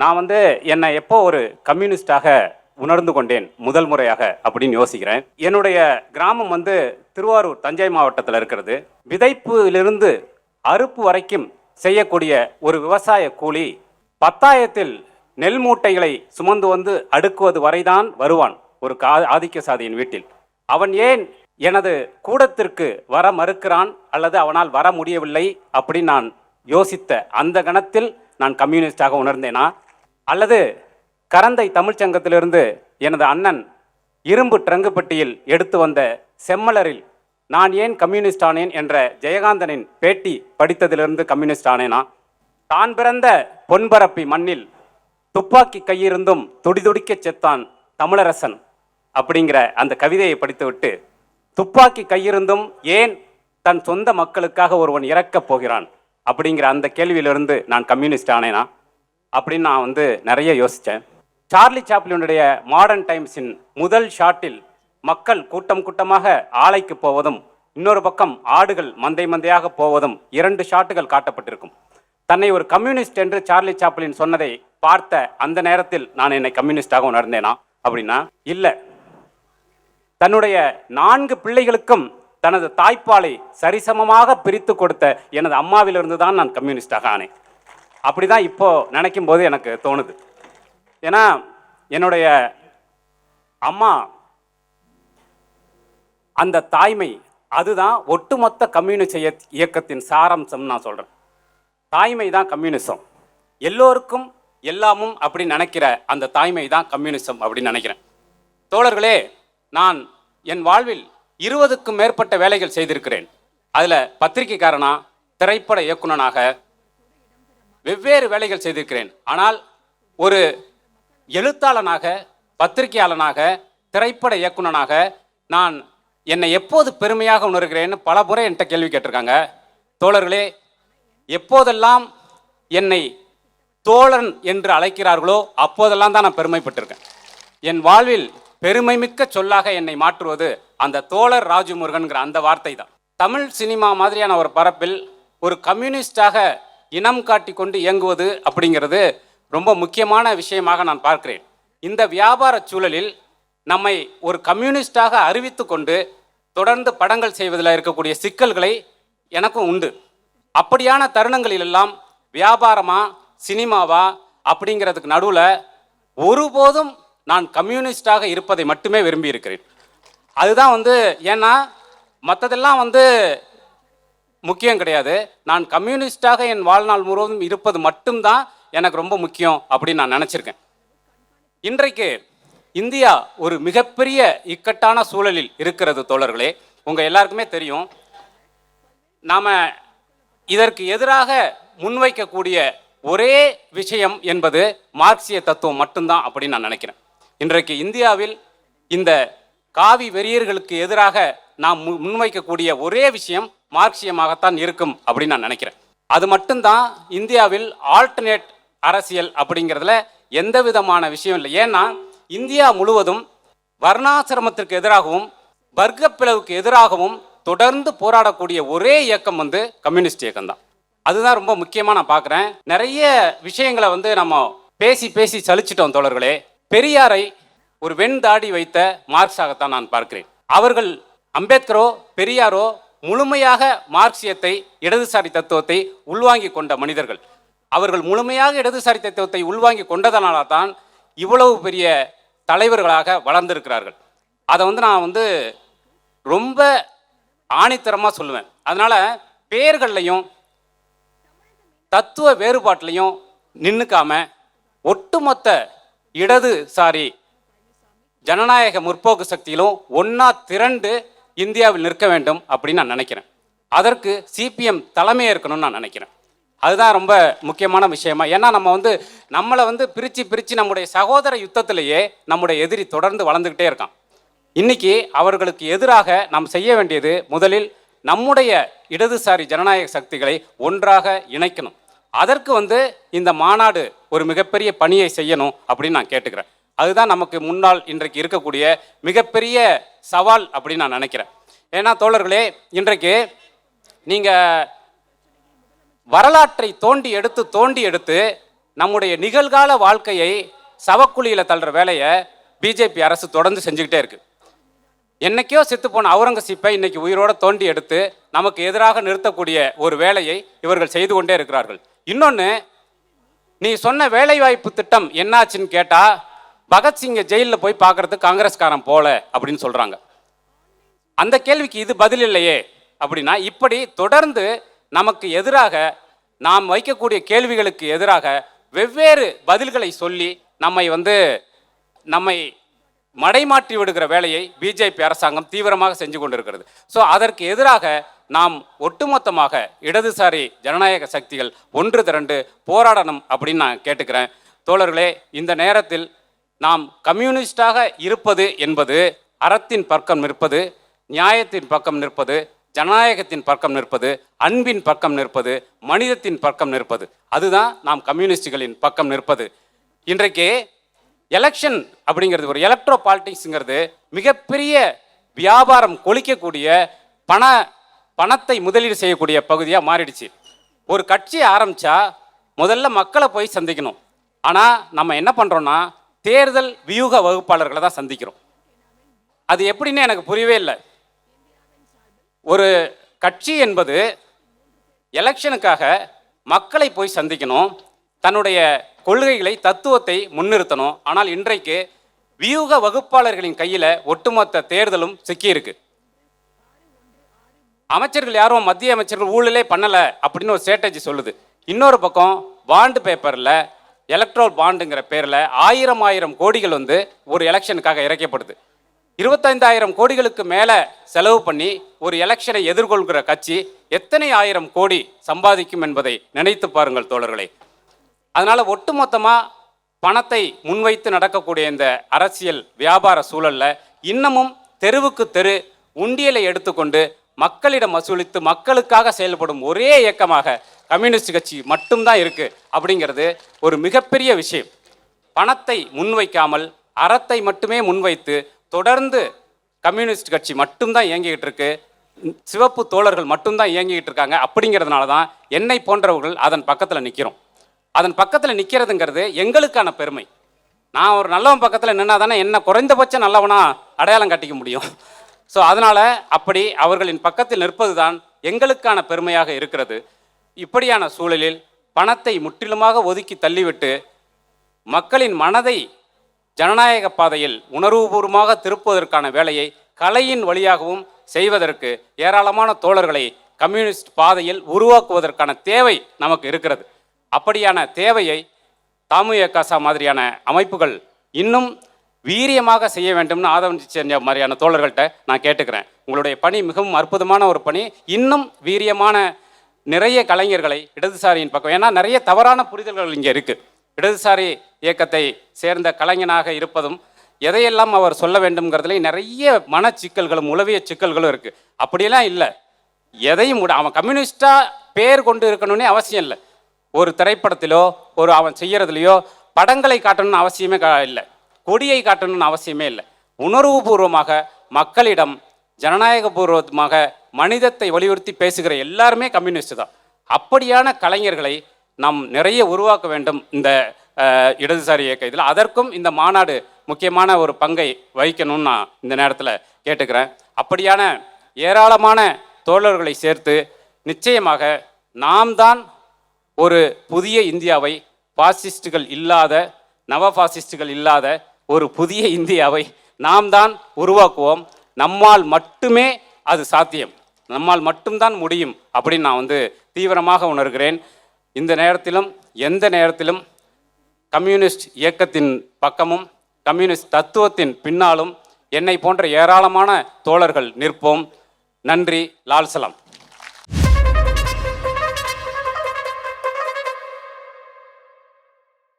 நான் வந்து என்னை எப்போ ஒரு கம்யூனிஸ்டாக உணர்ந்து கொண்டேன் முதல் முறையாக அப்படின்னு யோசிக்கிறேன். என்னுடைய கிராமம் வந்து திருவாரூர் தஞ்சை மாவட்டத்தில் இருக்கிறது. விதைப்பிலிருந்து அறுப்பு வரைக்கும் செய்யக்கூடிய ஒரு விவசாய கூலி பத்தாயிரத்தில் நெல் மூட்டைகளை சுமந்து வந்து அடுக்குவது வரைதான் வருவான் ஒரு கா ஆதிக்க சாதியின் வீட்டில். அவன் ஏன் எனது கூடத்திற்கு வர மறுக்கிறான் அல்லது அவனால் வர முடியவில்லை அப்படின்னு நான் யோசித்த அந்த கணத்தில் நான் கம்யூனிஸ்டாக உணர்ந்தேனா? அல்லது கரந்தை தமிழ்ச்சங்கத்திலிருந்து எனது அண்ணன் இரும்பு ட்ரங்குப்பட்டியில் எடுத்து வந்த செம்மலரில் நான் ஏன் கம்யூனிஸ்ட் ஆனேன் என்ற ஜெயகாந்தனின் பேட்டி படித்ததிலிருந்து கம்யூனிஸ்ட் ஆனேனா? தான் பிறந்த பொன்பரப்பி மண்ணில் துப்பாக்கி கையிருந்தும் துடிதுடிக்கச் செத்தான் தமிழரசன் அப்படிங்கிற அந்த கவிதையை படித்துவிட்டு துப்பாக்கி கையிருந்தும் ஏன் தன் சொந்த மக்களுக்காக ஒருவன் இறக்கப் போகிறான் அப்படிங்கிற அந்த கேள்வியிலிருந்து நான் கம்யூனிஸ்ட் ஆனேனா? அப்படின்னு நான் வந்து நிறைய யோசித்தேன் சார்லி சாப்ளினுடைய மாடர்ன் டைம்ஸின் முதல் ஷாட்டில் மக்கள் கூட்டம் கூட்டமாக ஆலைக்கு போவதும் இன்னொரு பக்கம் ஆடுகள் மந்தை மந்தையாக போவதும் இரண்டு ஷாட்டுகள் காட்டப்பட்டிருக்கும். தன்னை ஒரு கம்யூனிஸ்ட் என்று சார்லி சாப்ளின் சொன்னதை பார்த்த அந்த நேரத்தில் நான் என்னை கம்யூனிஸ்டாக உணர்ந்தேனா அப்படின்னா இல்லை. தன்னுடைய நான்கு பிள்ளைகளுக்கும் தனது தாய்ப்பாலை சரிசமமாக பிரித்து கொடுத்த எனது அம்மாவிலிருந்து தான் நான் கம்யூனிஸ்டாக ஆனேன். அப்படி தான் இப்போ நினைக்கும் போது எனக்கு தோணுது. ஏன்னா என்னுடைய அம்மா அந்த தாய்மை அதுதான் ஒட்டுமொத்த கம்யூனிஸ்ட் இயக்கத்தின் சாராம்சம்னு நான் சொல்கிறேன் தாய்மை தான் கம்யூனிசம். எல்லோருக்கும் எல்லாமும் அப்படி நினைக்கிற அந்த தாய்மை தான் கம்யூனிசம் அப்படின்னு நினைக்கிறேன். தோழர்களே நான் என் வாழ்வில் இருபதுக்கும் மேற்பட்ட வேலைகள் செய்திருக்கிறேன். அதில் பத்திரிகைக்காரனா திரைப்பட இயக்குனனாக வெவ்வேறு வேலைகள் செய்திருக்கிறேன். ஆனால் ஒரு எழுத்தாளனாக பத்திரிகையாளனாக திரைப்பட இயக்குனனாக நான் என்னை எப்போது பெருமையாக உணர்கிறேன்னு பல முறை என்கிட்ட கேள்வி கேட்டிருக்காங்க. தோழர்களே எப்போதெல்லாம் என்னை தோழன் என்று அழைக்கிறார்களோ அப்போதெல்லாம் தான் நான் பெருமைப்பட்டிருக்கேன். என் வாழ்வில் பெருமை மிக்க சொல்லாக என்னை மாற்றுவது அந்த தோழர் ராஜு முருகன்கிற அந்த வார்த்தை தான் தமிழ் சினிமா மாதிரியான ஒரு பரப்பில் ஒரு கம்யூனிஸ்டாக இனம் காட்டி கொண்டு இயங்குவது அப்படிங்கிறது ரொம்ப முக்கியமான விஷயமாக நான் பார்க்கிறேன். இந்த வியாபார சூழலில் நம்மை ஒரு கம்யூனிஸ்டாக அறிவித்து கொண்டு தொடர்ந்து படங்கள் செய்வதில் இருக்கக்கூடிய சிக்கல்களை எனக்கும் உண்டு. அப்படியான தருணங்களிலெல்லாம் வியாபாரமா சினிமாவா அப்படிங்கிறதுக்கு நடுவில் ஒருபோதும் நான் கம்யூனிஸ்டாக இருப்பதை மட்டுமே விரும்பி இருக்கிறேன் அதுதான் வந்து ஏன்னா மற்றதெல்லாம் வந்து முக்கியம் கிடையாது. நான் கம்யூனிஸ்டாக என் வாழ்நாள் முழுவதும் இருப்பது மட்டும்தான் எனக்கு ரொம்ப முக்கியம் அப்படின்னு நான் நினச்சிருக்கேன். இன்றைக்கு இந்தியா ஒரு மிகப்பெரிய இக்கட்டான சூழலில் இருக்கிறது தோழர்களே. உங்கள் எல்லாருக்குமே தெரியும். நாம் இதற்கு எதிராக முன்வைக்கக்கூடிய ஒரே விஷயம் என்பது மார்க்சிய தத்துவம் மட்டும்தான் அப்படின்னு நான் நினைக்கிறேன். இன்றைக்கு இந்தியாவில் இந்த காவி வெறியர்களுக்கு எதிராக நாம் முன்வைக்கக்கூடிய ஒரே விஷயம் மார்க்சியமாகத்தான் இருக்கும் அப்படின்னு நான் நினைக்கிறேன். அது மட்டும்தான் இந்தியாவில் ஆல்டர்னேட் அரசியல் அப்படிங்கிறதுல எந்த விதமான விஷயம் இல்லை. ஏன்னா இந்தியா முழுவதும் வர்ணாசிரமத்திற்கு எதிராகவும் வர்க்கப் பிளவுக்கு எதிராகவும் தொடர்ந்து போராடக்கூடிய ஒரே இயக்கம் வந்து கம்யூனிஸ்ட் இயக்கம் தான் அதுதான் ரொம்ப முக்கியமாக நான் பார்க்குறேன். நிறைய விஷயங்களை வந்து நம்ம பேசி பேசி சலிச்சிட்டோம் தோழர்களே. பெரியாரை ஒரு வெண்தாடி வைத்த மார்க்ஸாகத்தான் நான் பார்க்கிறேன். அவர்கள் அம்பேத்கரோ பெரியாரோ முழுமையாக மார்க்சியத்தை இடதுசாரி தத்துவத்தை உள்வாங்கி கொண்ட மனிதர்கள். அவர்கள் முழுமையாக இடதுசாரி தத்துவத்தை உள்வாங்கி கொண்டதனால தான் இவ்வளவு பெரிய தலைவர்களாக வளர்ந்திருக்கிறார்கள். அதை வந்து நான் வந்து ரொம்ப ஆணித்தரமாக சொல்லுவேன். அதனால் பெயர்கள்லையும் தத்துவ வேறுபாட்டிலையும் நின்றுக்காம ஒட்டுமொத்த இடதுசாரி ஜனநாயக முற்போக்கு சக்தியிலும் ஒன்றா திரண்டு இந்தியாவில் நிற்க வேண்டும் அப்படின்னு நான் நினைக்கிறேன். அதற்கு சிபிஎம் தலைமை இருக்கணும்னு நான் நினைக்கிறேன். அதுதான் ரொம்ப முக்கியமான விஷயமா. ஏன்னா நம்ம வந்து நம்மளை வந்து பிரித்து பிரித்து நம்முடைய சகோதர யுத்தத்திலேயே நம்முடைய எதிரி தொடர்ந்து வளர்ந்துக்கிட்டே இருக்கான். இன்னைக்கு அவர்களுக்கு எதிராக நாம் செய்ய வேண்டியது முதலில் நம்முடைய இடதுசாரி ஜனநாயக சக்திகளை ஒன்றாக இணைக்கணும். அதற்கு வந்து இந்த மாநாடு ஒரு மிகப்பெரிய பணியை செய்யணும் அப்படின்னு நான் கேட்டுக்கிறேன். அதுதான் நமக்கு முன்னால் இன்றைக்கு இருக்கக்கூடிய மிகப்பெரிய சவால் அப்படின்னு நான் நினைக்கிறேன். ஏன்னா தோழர்களே இன்றைக்கு நீங்கள் வரலாற்றை தோண்டி எடுத்து தோண்டி எடுத்து நம்முடைய நிகழ்கால வாழ்க்கையை சவக்குழியில் தள்ளுற வேலையை பிஜேபி அரசு தொடர்ந்து செஞ்சுக்கிட்டே இருக்கு. என்னைக்கோ செத்துப்போன அவுரங்கசீப்பை இன்னைக்கு உயிரோட தோண்டி எடுத்து நமக்கு எதிராக நிறுத்தக்கூடிய ஒரு வேலையை இவர்கள் செய்து கொண்டே இருக்கிறார்கள். இன்னொன்று நீ சொன்ன வேலைவாய்ப்பு திட்டம் என்னாச்சுன்னு கேட்டால் பகத்சிங்கை ஜெயிலில் போய் பார்க்கறதுக்கு காங்கிரஸ்காரன் போல அப்படின்னு சொல்கிறாங்க அந்த கேள்விக்கு இது பதில் இல்லையே அப்படின்னா இப்படி தொடர்ந்து நமக்கு எதிராக நாம் வைக்கக்கூடிய கேள்விகளுக்கு எதிராக வெவ்வேறு பதில்களை சொல்லி நம்மை வந்து நம்மை மடைமாற்றி விடுகிற வேலையை பிஜேபி அரசாங்கம் தீவிரமாக செஞ்சு கொண்டிருக்கிறது. ஸோ அதற்கு எதிராக நாம் ஒட்டுமொத்தமாக இடதுசாரி ஜனநாயக சக்திகள் ஒன்று திரண்டு போராடணும் அப்படின்னு நான் கேட்டுக்கிறேன். தோழர்களே இந்த நேரத்தில் நாம் கம்யூனிஸ்டாக இருப்பது என்பது அறத்தின் பக்கம் நிற்பது நியாயத்தின் பக்கம் நிற்பது ஜனநாயகத்தின் பக்கம் நிற்பது அன்பின் பக்கம் நிற்பது மனிதத்தின் பக்கம் நிற்பது. அதுதான் நாம் கம்யூனிஸ்டுகளின் பக்கம் நிற்பது. இன்றைக்கு எலெக்ஷன் அப்படிங்கிறது ஒரு எலக்ட்ரோ பாலிட்டிக்ஸுங்கிறது மிகப்பெரிய வியாபாரம் கொளிக்கக்கூடிய பண பணத்தை முதலீடு செய்யக்கூடிய பகுதியாக மாறிடுச்சு. ஒரு கட்சியை ஆரம்பிச்சா முதல்ல மக்களை போய் சந்திக்கணும். ஆனால் நம்ம என்ன பண்ணுறோன்னா தேர்தல் வியூக வகுப்பாளர்களை தான் சந்திக்கிறோம். அது எப்படின்னு எனக்கு புரியவே இல்லை. ஒரு கட்சி என்பது எலெக்ஷனுக்காக மக்களை போய் சந்திக்கணும் தன்னுடைய கொள்கைகளை தத்துவத்தை முன்னிறுத்தணும். ஆனால் இன்றைக்கு வியூக வகுப்பாளர்களின் கையில் ஒட்டுமொத்த தேர்தலும் சிக்கியிருக்கு அமைச்சர்கள் யாரும் மத்திய அமைச்சர்கள் ஊழலே பண்ணலை அப்படின்னு ஒரு ஸ்ட்ராட்டஜி சொல்லுது. இன்னொரு பக்கம் பாண்டு பேப்பரில் எலக்ட்ரோல் பாண்டுங்கிற பேரில் ஆயிரம் ஆயிரம் கோடிகள் வந்து ஒரு எலெக்ஷனுக்காக இறைக்கப்படுது. இருபத்தைந்தாயிரம் கோடிகளுக்கு மேலே செலவு பண்ணி ஒரு எலெக்ஷனை எதிர்கொள்கிற கட்சி எத்தனை ஆயிரம் கோடி சம்பாதிக்கும் என்பதை நினைத்து பாருங்கள் தோழர்களே. அதனால் ஒட்டுமொத்தமாக பணத்தை முன்வைத்து நடக்கக்கூடிய இந்த அரசியல் வியாபார சூழலில் இன்னமும் தெருவுக்கு தெரு உண்டியலை எடுத்துக்கொண்டு மக்களிடம் வசூலித்து மக்களுக்காக செயல்படும் ஒரே இயக்கமாக கம்யூனிஸ்ட் கட்சி மட்டும்தான் இருக்குது அப்படிங்கிறது ஒரு மிகப்பெரிய விஷயம். பணத்தை முன்வைக்காமல் அறத்தை மட்டுமே முன்வைத்து தொடர்ந்து கம்யூனிஸ்ட் கட்சி மட்டும்தான் இயங்கிக்கிட்டு இருக்கு. சிவப்பு தோழர்கள் மட்டும்தான் இயங்கிக்கிட்டு இருக்காங்க அப்படிங்கிறதுனால தான் என்னை போன்றவர்கள் அதன் பக்கத்தில் நிற்கிறோம் அதன் பக்கத்தில் நிற்கிறதுங்கிறது எங்களுக்கான பெருமை. நான் ஒரு நல்லவன் பக்கத்தில் நின்னா தானே என்ன குறைந்தபட்சம் நல்லவனா அடையாளம் காட்டிக்க முடியும். ஸோ அதனால் அப்படி அவர்களின் பக்கத்தில் நிற்பது தான் எங்களுக்கான பெருமையாக இருக்கிறது. இப்படியான சூழலில் பணத்தை முற்றிலுமாக ஒதுக்கி தள்ளிவிட்டு மக்களின் மனதை ஜனநாயக பாதையில் உணர்வுபூர்வமாக திருப்புவதற்கான வேலையை கலையின் வழியாகவும் செய்வதற்கு ஏராளமான தோழர்களை கம்யூனிஸ்ட் பாதையில் உருவாக்குவதற்கான தேவை நமக்கு இருக்கிறது. அப்படியான தேவையை தாமுயகாசா மாதிரியான அமைப்புகள் இன்னும் வீரியமாக செய்ய வேண்டும்னு ஆதவன் செஞ்ச மாதிரியான தோழர்கள்ட்ட நான் கேட்டுக்கிறேன். உங்களுடைய பணி மிகவும் அற்புதமான ஒரு பணி. இன்னும் வீரியமான நிறைய கலைஞர்களை இடதுசாரியின் பக்கம் ஏன்னா நிறைய தவறான புரிதல்கள் இங்கே இருக்குது இடதுசாரி இயக்கத்தை சேர்ந்த கலைஞனாக இருப்பதும் எதையெல்லாம் அவர் சொல்ல வேண்டும்ங்கிறதுல நிறைய மனச்சிக்கல்களும் உளவிய சிக்கல்களும் இருக்குது அப்படியெல்லாம் இல்லை. எதையும் விட அவன் கம்யூனிஸ்டாக பேர் கொண்டு இருக்கணும்னே அவசியம் இல்லை. ஒரு திரைப்படத்திலோ ஒரு அவன் செய்கிறதுலையோ படங்களை காட்டணும்னு அவசியமே கா- இல்லை. கொடியை காட்டணும்னு அவசியமே இல்லை. உணர்வுபூர்வமாக மக்களிடம் ஜனநாயகபூர்வமாக மனிதத்தை வலியுறுத்தி பேசுகிற எல்லாருமே கம்யூனிஸ்ட் தான். அப்படியான கலைஞர்களை நாம் நிறைய உருவாக்க வேண்டும் இந்த இடதுசாரி இயக்க இதில். அதற்கும் இந்த மாநாடு முக்கியமான ஒரு பங்கை வகிக்கணும்னு நான் இந்த நேரத்தில் கேட்டுக்கிறேன். அப்படியான ஏராளமான தோழர்களை சேர்த்து நிச்சயமாக நாம் தான் ஒரு புதிய இந்தியாவை பாசிஸ்டுகள் இல்லாத நவ பாசிஸ்டுகள் இல்லாத ஒரு புதிய இந்தியாவை நாம் தான் உருவாக்குவோம். நம்மால் மட்டுமே அது சாத்தியம். நம்மால் மட்டும்தான் முடியும் அப்படின்னு நான் வந்து தீவிரமாக உணர்கிறேன். இந்த நேரத்திலும் எந்த நேரத்திலும் கம்யூனிஸ்ட் இயக்கத்தின் பக்கமும் கம்யூனிஸ்ட் தத்துவத்தின் பின்னாலும் என்னை போன்ற ஏராளமான தோழர்கள் நிற்போம். நன்றி லால்சலாம்